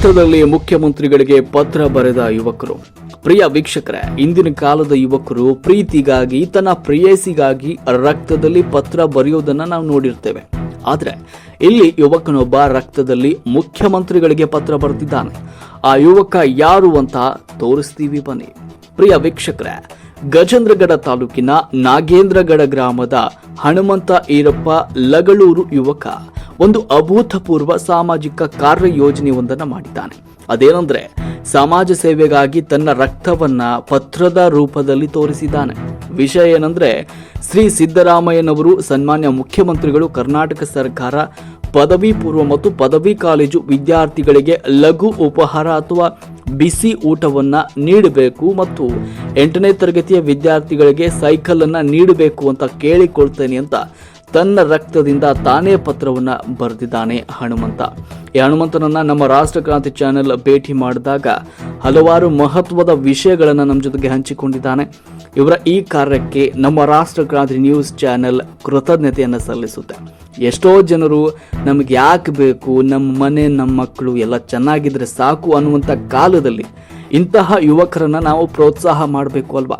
ರಕ್ತದಲ್ಲಿ ಮುಖ್ಯಮಂತ್ರಿಗಳಿಗೆ ಪತ್ರ ಬರೆದ ಯುವಕರು. ಪ್ರಿಯ ವೀಕ್ಷಕರೇ, ಇಂದಿನ ಕಾಲದ ಯುವಕರು ಪ್ರೀತಿಗಾಗಿ, ತನ್ನ ಪ್ರೇಯಸಿಗಾಗಿ ರಕ್ತದಲ್ಲಿ ಪತ್ರ ಬರೆಯೋದನ್ನ ನಾವು ನೋಡಿರ್ತೇವೆ. ಆದ್ರೆ, ಇಲ್ಲಿ ಯುವಕನೊಬ್ಬ ರಕ್ತದಲ್ಲಿ ಮುಖ್ಯಮಂತ್ರಿಗಳಿಗೆ ಪತ್ರ ಬರೆದಿದ್ದಾನೆ ಆ ಯುವಕ ಯಾರು ಅಂತ ತೋರಿಸ್ತೀವಿ ಬನ್ನಿ. ಪ್ರಿಯ ವೀಕ್ಷಕರೇ, ಗಜೇಂದ್ರಗಡ ತಾಲೂಕಿನ ನಾಗೇಂದ್ರಗಡ ಗ್ರಾಮದ ಹನುಮಂತ ಈರಪ್ಪ ಲಗಳೂರು ಯುವಕ. ಒಂದು ಅಭೂತಪೂರ್ವ ಸಾಮಾಜಿಕ ಕಾರ್ಯ ಯೋಜನೆಯೊಂದನ್ನು ಮಾಡಿದ್ದಾನೆ. ಅದೇನೆಂದ್ರೆ ಸಮಾಜ ಸೇವೆಗಾಗಿ ತನ್ನ ರಕ್ತವನ್ನ ಪತ್ರದ ರೂಪದಲ್ಲಿ ತೋರಿಸಿದ್ದಾನೆ. ವಿಷಯ ಏನಂದ್ರೆ ಶ್ರೀ ಸಿದ್ದರಾಮಯ್ಯನವರು ಸನ್ಮಾನ್ಯ ಮುಖ್ಯಮಂತ್ರಿಗಳು, ಕರ್ನಾಟಕ ಸರ್ಕಾರ, ಪದವಿ ಪೂರ್ವ ಮತ್ತು ಪದವಿ ಕಾಲೇಜು ವಿದ್ಯಾರ್ಥಿಗಳಿಗೆ ಲಘು ಉಪಹಾರ ಅಥವಾ ಬಿಸಿ ಊಟವನ್ನ ನೀಡಬೇಕು ಮತ್ತು ಎಂಟನೇ ತರಗತಿಯ ವಿದ್ಯಾರ್ಥಿಗಳಿಗೆ ಸೈಕಲ್ ಅನ್ನ ನೀಡಬೇಕು ಅಂತ ಕೇಳಿಕೊಳ್ತೇನೆ ಅಂತ ತನ್ನ ರಕ್ತದಿಂದ ತಾನೇ ಪತ್ರವನ್ನ ಬರೆದಿದ್ದಾನೆ ಹನುಮಂತ. ಈ ಹನುಮಂತನನ್ನ ನಮ್ಮ ರಾಷ್ಟ್ರಕ್ರಾಂತಿ ಚಾನೆಲ್ ಭೇಟಿ ಮಾಡಿದಾಗ ಹಲವಾರು ಮಹತ್ವದ ವಿಷಯಗಳನ್ನು ನಮ್ಮ ಜೊತೆಗೆ ಹಂಚಿಕೊಂಡಿದ್ದಾನೆ. ಇವರ ಈ ಕಾರ್ಯಕ್ಕೆ ನಮ್ಮ ರಾಷ್ಟ್ರಕ್ರಾಂತಿ ನ್ಯೂಸ್ ಚಾನೆಲ್ ಕೃತಜ್ಞತೆಯನ್ನು ಸಲ್ಲಿಸುತ್ತೆ. ಎಷ್ಟೋ ಜನರು ನಮಗೆ ಯಾಕೆ ಬೇಕು ನಮ್ಮ ಮನೆ ನಮ್ಮ ಮಕ್ಕಳು ಎಲ್ಲ ಚೆನ್ನಾಗಿದ್ರೆ ಸಾಕು ಅನ್ನುವಂಥ ಕಾಲದಲ್ಲಿ ಇಂತಹ ಯುವಕರನ್ನು ನಾವು ಪ್ರೋತ್ಸಾಹ ಮಾಡಬೇಕು ಅಲ್ವಾ?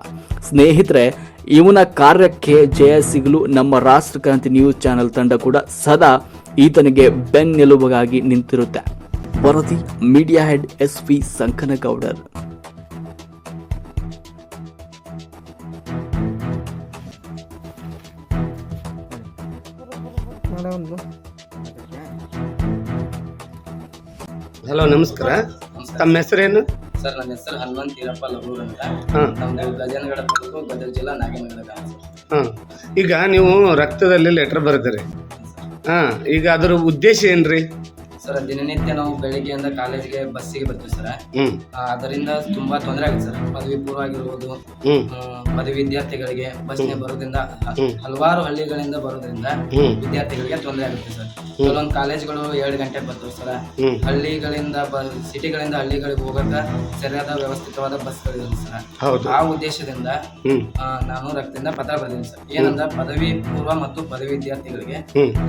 ಸ್ನೇಹಿತರೆ ಇವನ ಕಾರ್ಯಕ್ಕೆ ಜಯ ಸಿಗಲು ನಮ್ಮ ರಾಷ್ಟ್ರಕ್ರಾಂತಿ ನ್ಯೂಸ್ ಚಾನೆಲ್ ತಂಡ ಕೂಡ ಸದಾ ಈತನಿಗೆ ಬೆನ್ನೆಲುಬಾಗಿ ನಿಂತಿರುತ್ತೆ. ವರದಿ media head S P Sankanagoudar. Hello ನಮಸ್ಕಾರ. ತಮ್ಮ ಹೆಸರೇನು? ಸರ್ ನನ್ನ ಹೆಸರು ಹನುಮಂತ್ ಈರಪ್ಪ ಲಗೂರ್ ಅಂತ. ನಮ್ದು ಗಜನಗಡ ತಾಲೂಕು ಗದಗ ಜಿಲ್ಲಾ ನಾಗೇನಗಡ ಗ್ರಾಮ ಸರ್. ಹಾಂ. ಈಗ ನೀವು ರಕ್ತದಲ್ಲಿ ಲೆಟರ್ ಬರೆದಿರಿ. ಹಾಂ. ಈಗ ಅದರ ಉದ್ದೇಶ ಏನ್ರಿ? ಸರ್ ದಿನನಿತ್ಯ ನಾವು ಬೆಳಿಗ್ಗೆಯಿಂದ ಕಾಲೇಜಿಗೆ ಬಸ್ಸಿಗೆ ಬರ್ತೀವಿ ಸರ್. ಅದರಿಂದ ತುಂಬಾ ತೊಂದರೆ ಆಗುತ್ತೆ ಸರ್. ಪದವಿ ಪೂರ್ವ ಆಗಿರ್ಬೋದು ಹ್ಮ್, ಪದವಿ ವಿದ್ಯಾರ್ಥಿಗಳಿಗೆ ಬಸ್ನೇ ಬರೋದ್ರಿಂದ. ಹಲವಾರು ಹಳ್ಳಿಗಳಿಂದ ಬರೋದ್ರಿಂದ ವಿದ್ಯಾರ್ಥಿಗಳಿಗೆ ತೊಂದರೆ ಆಗುತ್ತೆ ಸರ್. ಕೆಲವೊಂದು ಕಾಲೇಜ್ಗಳು ಎರಡು ಗಂಟೆಗೆ ಬರ್ತವೆ ಸರ್. ಹಳ್ಳಿಗಳಿಂದ ಸಿಟಿಗಳಿಂದ ಹಳ್ಳಿಗಳಿಗೆ ಹೋಗಕ್ಕ ಸರಿಯಾದ ವ್ಯವಸ್ಥಿತವಾದ ಬಸ್ಗಳಿಲ್ಲ ಸರ್. ಆ ಉದ್ದೇಶದಿಂದ ನಾನು ರಕ್ತದಿಂದ ಪತ್ರ ಬರೆದಿದ್ದೀನಿ ಸರ್. ಏನಂದ್ರೆ ಪದವಿ ಪೂರ್ವ ಮತ್ತು ಪದವಿ ವಿದ್ಯಾರ್ಥಿಗಳಿಗೆ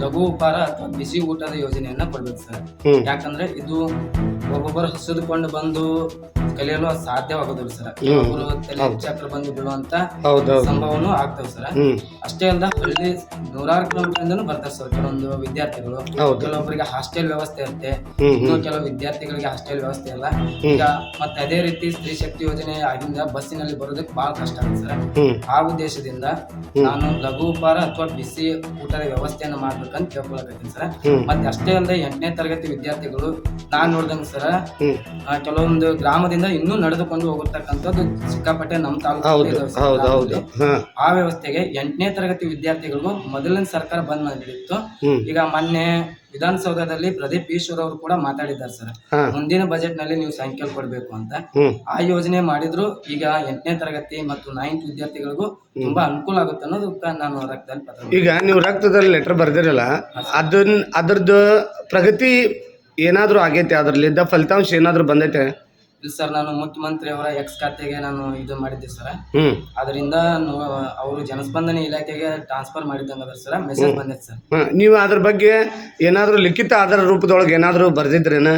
ಲಘು ಉಪಹಾರ ಅಥವಾ ಬಿಸಿ ಊಟದ ಯೋಜನೆಯನ್ನ ಕೊಡ್ಬೇಕು ಸರ್. ಯಾಕಂದ್ರೆ ಇದು ಒಬ್ಬೊಬ್ಬರು ಹಸಿದುಕೊಂಡು ಬಂದು ಕಲಿಯಲು ಸಾಧ್ಯವಾಗೋದಿಲ್ಲ ಸರ್. ಅವರು ತಲೆ ಚಕ್ರ ಬಂದು ಬೀಳುವಂತ ಸಂಭವನೂ ಆಗ್ತವೆ ಸರ್. ಅಷ್ಟೇ ಅಲ್ಲ ಹಳ್ಳಿ ನೂರಾರು ಕಿಲೋಮೀಟರ್ ಇಂದನೂ ಬರ್ತಾರೆ ಸರ್ ಕೆಲವೊಂದು ವಿದ್ಯಾರ್ಥಿಗಳು. ಕೆಲವೊಬ್ಬರಿಗೆ ಹಾಸ್ಟೆಲ್ ವ್ಯವಸ್ಥೆ ಇರುತ್ತೆ. ಇನ್ನು ಕೆಲವು ವಿದ್ಯಾರ್ಥಿಗಳಿಗೆ ಹಾಸ್ಟೆಲ್ ವ್ಯವಸ್ಥೆ ಇಲ್ಲ. ಈಗ ಮತ್ತೆ ಅದೇ ರೀತಿ ಸ್ತ್ರೀ ಶಕ್ತಿ ಯೋಜನೆ ಆಗಿಂದ ಬಸ್ಸಿನಲ್ಲಿ ಬರೋದಕ್ಕೆ ಬಹಳ ಕಷ್ಟ ಆಗುತ್ತೆ ಸರ್. ಆ ಉದ್ದೇಶದಿಂದ ನಾನು ಲಘು ಉಪಹಾರ ಅಥವಾ ಬಿಸಿ ಊಟದ ವ್ಯವಸ್ಥೆಯನ್ನು ಮಾಡ್ಬೇಕಂತ ಕೇಳ್ಕೊಳಕತ್ತೀನಿ ಸರ್. ಮತ್ತೆ ಅಷ್ಟೇ ಅಲ್ಲದೆ ಎಂಟನೇ ತರಗತಿ ವಿದ್ಯಾರ್ಥಿಗಳು ನಾನ್ ನೋಡ್ದಂಗ ಸರ್ ಕೆಲವೊಂದು ಗ್ರಾಮದಿಂದ ಇನ್ನೂ ನಡೆದುಕೊಂಡು ಹೋಗುತ್ತಕ್ಕಂಥದ್ದು ಸಿಕ್ಕಾಪಟ್ಟೆ ನಮ್ಮ ತಾಲೂಕು ಆ ವ್ಯವಸ್ಥೆಗೆ ಎಂಟನೇ ತರಗತಿ ವಿದ್ಯಾರ್ಥಿಗಳಿಗೂ ಮೊದಲಿನ ಸರ್ಕಾರ ಬಂದ್ ಮಾಡಿತ್ತು. ಈಗ ಮೊನ್ನೆ ವಿಧಾನಸೌಧದಲ್ಲಿ ಪ್ರದೀಪ್ ಈಶ್ವರ್ ಅವರು ಕೂಡ ಮಾತಾಡಿದ್ದಾರೆ ಸರ್. ಮುಂದಿನ ಬಜೆಟ್ನಲ್ಲಿ ನೀವು ಸಂಖ್ಯೆ ಕೊಡಬೇಕು ಅಂತ. ಆ ಯೋಜನೆ ಮಾಡಿದ್ರು ಈಗ ಎಂಟನೇ ತರಗತಿ ಮತ್ತು ನೈನ್ತ್ ವಿದ್ಯಾರ್ಥಿಗಳಿಗೂ ತುಂಬಾ ಅನುಕೂಲ ಆಗುತ್ತೆ ಅನ್ನೋದು ನಾನು ರಕ್ತದಲ್ಲಿ ಪತ್ರ ಈಗ ನೀವು ರಕ್ತದಲ್ಲಿ ಲೆಟರ್ ಬರ್ದಿರಲ್ಲ ಅದನ್ನ ಅದ್ರದ್ದು ಪ್ರಗತಿ ಏನಾದರೂ ಆಗೈತೆ ಅದರಲ್ಲಿದ್ದ ಫಲಿತಾಂಶ ಏನಾದರೂ ಬಂದೈತೆ? ಇಲ್ಲ ಸರ್ ನಾನು ಮುಖ್ಯಮಂತ್ರಿ ಅವರ ಎಕ್ಸ್ ಖಾತೆಗೆ ನಾನು ಇದು ಮಾಡಿದ್ದೆ ಸರ್. ಅದರಿಂದ ಅವರು ಜನಸ್ಪಂದನೆ ಇಲಾಖೆಗೆ ಟ್ರಾನ್ಸ್ಫರ್ ಮಾಡಿದ್ದಂಗ ಅದ ಸರ್ ಮೆಸೇಜ್ ಬಂದೈತೆ ಸರ್. ಹಾಂ ನೀವು ಅದ್ರ ಬಗ್ಗೆ ಏನಾದರೂ ಲಿಖಿತ ಆಧಾರ ರೂಪದೊಳಗೆ ಏನಾದರೂ ಬರ್ದಿದ್ರೇನ?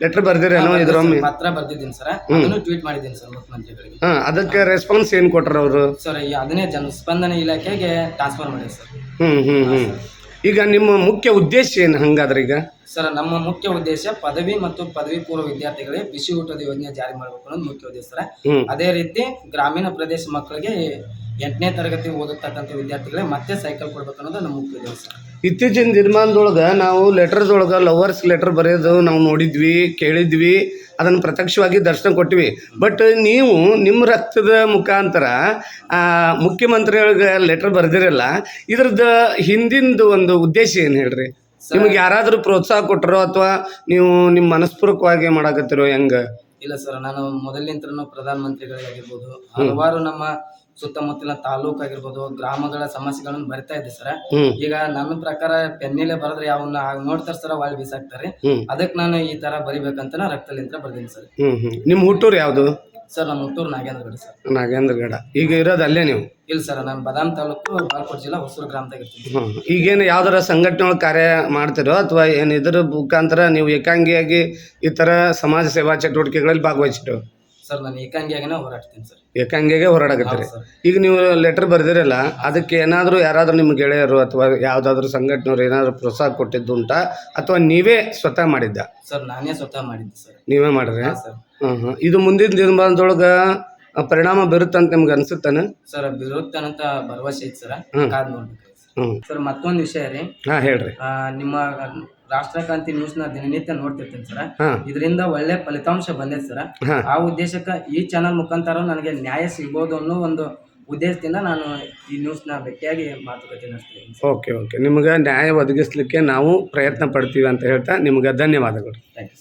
ಲೆಟರ್ ಬರ್ದಿರೇನೋ ಇದ್ರೊಮ್ಮೆ ಪತ್ರ ಬರ್ದಿದ್ದೀನಿ ಸರ್. ಅದನ್ನು ಟ್ವೀಟ್ ಮಾಡಿದ್ದೀನಿ ಸರ್ ಮುಖ್ಯಮಂತ್ರಿಗಳಿಗೆ ಹಾಂ ಅದಕ್ಕೆ ರೆಸ್ಪಾನ್ಸ್ ಏನು ಕೊಟ್ರ ಅವರು? ಸರ್ ಈ ಅದನ್ನೇ ಜನಸ್ಪಂದನೆ ಇಲಾಖೆಗೆ ಟ್ರಾನ್ಸ್ಫರ್ ಮಾಡಿದೆ ಸರ್. ಹ್ಞೂ ಹ್ಞೂ ಹ್ಞೂ ಈಗ ನಿಮ್ಮ ಮುಖ್ಯ ಉದ್ದೇಶ ಏನು ಹಂಗಾದ್ರೆ ಈಗ? ಸರ್ ನಮ್ಮ ಮುಖ್ಯ ಉದ್ದೇಶ ಪದವಿ ಮತ್ತು ಪದವಿ ಪೂರ್ವ ವಿದ್ಯಾರ್ಥಿಗಳಿಗೆ ಬಿಸಿ ಊಟದ ಯೋಜನೆ ಜಾರಿ ಮಾಡಬೇಕು ಅನ್ನೋದು ಮುಖ್ಯ ಉದ್ದೇಶ ಸರ್. ಅದೇ ರೀತಿ ಗ್ರಾಮೀಣ ಪ್ರದೇಶ ಮಕ್ಕಳಿಗೆ ಎಂಟನೇ ತರಗತಿ ಓದತಕ್ಕಂಥ ವಿದ್ಯಾರ್ಥಿಗಳಿಗೆ ಮತ್ತೆ ಸೈಕಲ್ ಕೊಡ್ಬೇಕು ಅನ್ನೋದು ನಮ್ಮ ಮುಖ್ಯ ಉದ್ದೇಶ ಸರ್. ಇತ್ತೀಚಿನ ದಿನಮಾನದೊಳಗೆ ನಾವು ಲೆಟರ್ದೊಳಗೆ ಲವರ್ಸ್ ಲೆಟರ್ ಬರೆಯೋದು ನಾವು ನೋಡಿದ್ವಿ ಕೇಳಿದ್ವಿ. ಅದನ್ನು ಪ್ರತ್ಯಕ್ಷವಾಗಿ ದರ್ಶನ ಕೊಟ್ಟಿವಿ ಬಟ್ ನೀವು ನಿಮ್ಮ ರಕ್ತದ ಮುಖಾಂತರ ಆ, ಮುಖ್ಯಮಂತ್ರಿಗಳಿಗೆ ಲೆಟರ್ ಬರೆದಿರಲ್ಲ ಇದ್ರದ್ದು ಹಿಂದಿಂದು ಒಂದು ಉದ್ದೇಶ ಏನು ಹೇಳ್ರಿ? ನಿಮಗೆ ಯಾರಾದರೂ ಪ್ರೋತ್ಸಾಹ ಕೊಟ್ಟರೋ ಅಥವಾ ನೀವು ನಿಮ್ಮ ಮನಸ್ಪೂರ್ವಕವಾಗಿ ಮಾಡಾಕತ್ತಿರೋ ಹೆಂಗ? ಇಲ್ಲ ಸರ್ ನಾನು ಮೊದಲಿನಿಂದ ಪ್ರಧಾನ ಮಂತ್ರಿಗಳಾಗಿರ್ಬೋದು ಹಲವಾರು ನಮ್ಮ ಸುತ್ತಮುತ್ತಲಿನ ತಾಲೂಕ್ ಆಗಿರ್ಬೋದು ಗ್ರಾಮಗಳ ಸಮಸ್ಯೆಗಳನ್ನು ಬರಿತಾ ಇದೆ ಸರ್. ಈಗ ನನ್ನ ಪ್ರಕಾರ ಪೆನ್ನಿಲೆ ಬರದ್ರೆ ಯಾವನ್ನ ನೋಡ್ತಾರ ಸರ್ ವಾಳ್ ಬೀಸಾಕ್ತಾರೆ. ಅದಕ್ಕೆ ನಾನು ಈ ತರ ಬರಿಬೇಕಂತ ರಕ್ತಲಿಂತ್ರ ಬರ್ದೀನಿ ಸರ್. ಹ್ಮ್ ನಿಮ್ಮ ಹುಟ್ಟೂರು ಯಾವುದು? ಸರ್ ನಮ್ಮ ಹುಟ್ಟೂರು ನಾಗೇಂದ್ರಗಡ ಸರ್. ನಾಗೇಂದ್ರಗಡ. ಈಗ ಇರೋದು ಅಲ್ಲೇ ನೀವು? ಇಲ್ಲ ಸರ್ ನಾನು ಬದಾಮ್ ತಾಲೂಕು ಬಾಲ್ಕೋಟ್ ಜಿಲ್ಲಾ ಹೊಸೂರು ಗ್ರಾಮದಾಗ ಇರ್ತೀನಿ ಹ್ಮ್. ಈಗೇನು ಯಾವ್ದಾರ ಸಂಘಟನೆ ಒಳಗೆ ಕಾರ್ಯ ಮಾಡ್ತಿರೋ ಅಥವಾ ಏನು ಇದರ ಮುಖಾಂತರ ನೀವು ಏಕಾಂಗಿಯಾಗಿ ಈ ತರ ಸಮಾಜ ಸೇವಾ ಚಟುವಟಿಕೆಗಳಲ್ಲಿ ಭಾಗವಹಿಸಿರೋ ಸರ್ ನಾನು ಏಕಾಂಗಿಯಾಗಿನೇ ಹೋರಾಡ್ತೀನಿ ಸರ್. ಏಕಾಂಗಿಯಾಗೆ ಹೋರಾಡಕತ್ತೀರಿ. ಸರ್. ಈಗ ನೀವು ಲೆಟರ್ ಬರ್ದಿರಲ್ಲ ಅದಕ್ಕೆ ಏನಾದರೂ ಯಾರಾದರೂ ನಿಮ್ಮ ಗೆಳೆಯರು ಅಥವಾ ಯಾವುದಾದ್ರೂ ಸಂಘಟನೆಯವರು ಏನಾದರೂ ಪ್ರೋತ್ಸಾಹ ಕೊಟ್ಟಿದ್ದು ಉಂಟಾ? ಅಥವಾ ನೀವೇ ಸ್ವತಃ ಮಾಡಿದ್ದ? ಸರ್ ನಾನೇ ಸ್ವತಃ ಮಾಡಿದ್ದೆ ಸರ್. ನೀವೇ ಮಾಡಿದ್ರೆ? ಹಾಂ ಸರ್. ಹಾಂ ಹಾಂ ಇದು ಮುಂದಿನ ದಿನಮಾನದೊಳಗೆ ಪರಿಣಾಮ ಬೀರುತ್ತಂತ ನಿಮ್ಗೆ ಅನ್ಸುತ್ತಾನೆ? ಸರ್ ಬೀರುತ್ತಂತ ಭರವಸೆ ಐತೆ ಸರ್. ಹ್ಮ್. ಕಾದ್ ನೋಡ್ಬೇಕು ಹ್ಞೂ ಸರ್ ಮತ್ತೊಂದು ವಿಷಯ ರೀ. ಹಾಂ ಹೇಳ್ರಿ. ಆ, ನಿಮ್ಮ ರಾಷ್ಟ್ರಕ್ರಾಂತಿ ನ ದಿನನಿತ್ಯ ನೋಡ್ತಿರ್ತೀನಿ ಸರ್. ಇದರಿಂದ ಒಳ್ಳೆ ಫಲಿತಾಂಶ ಬಂದೈತೆ ಸರ್. ಆ ಉದ್ದೇಶಕ್ಕೆ ಈ ಚಾನಲ್ ಮುಖಾಂತರ ನನಗೆ ನ್ಯಾಯ ಸಿಗ್ಬೋದು ಅನ್ನೋ ಒಂದು ಉದ್ದೇಶದಿಂದ ನಾನು ಈ ನ್ಯೂಸ್ನ ಭೇಟಿಯಾಗಿ ಮಾತುಕತೆ ನಡೆಸ್ತೀನಿ ಓಕೆ ಓಕೆ. ನಿಮ್ಗೆ ನ್ಯಾಯ ಒದಗಿಸ್ಲಿಕ್ಕೆ ನಾವು ಪ್ರಯತ್ನ ಪಡ್ತೀವಿ ಅಂತ ಹೇಳ್ತಾ ನಿಮ್ಗೆ ಧನ್ಯವಾದಗಳು. Thank you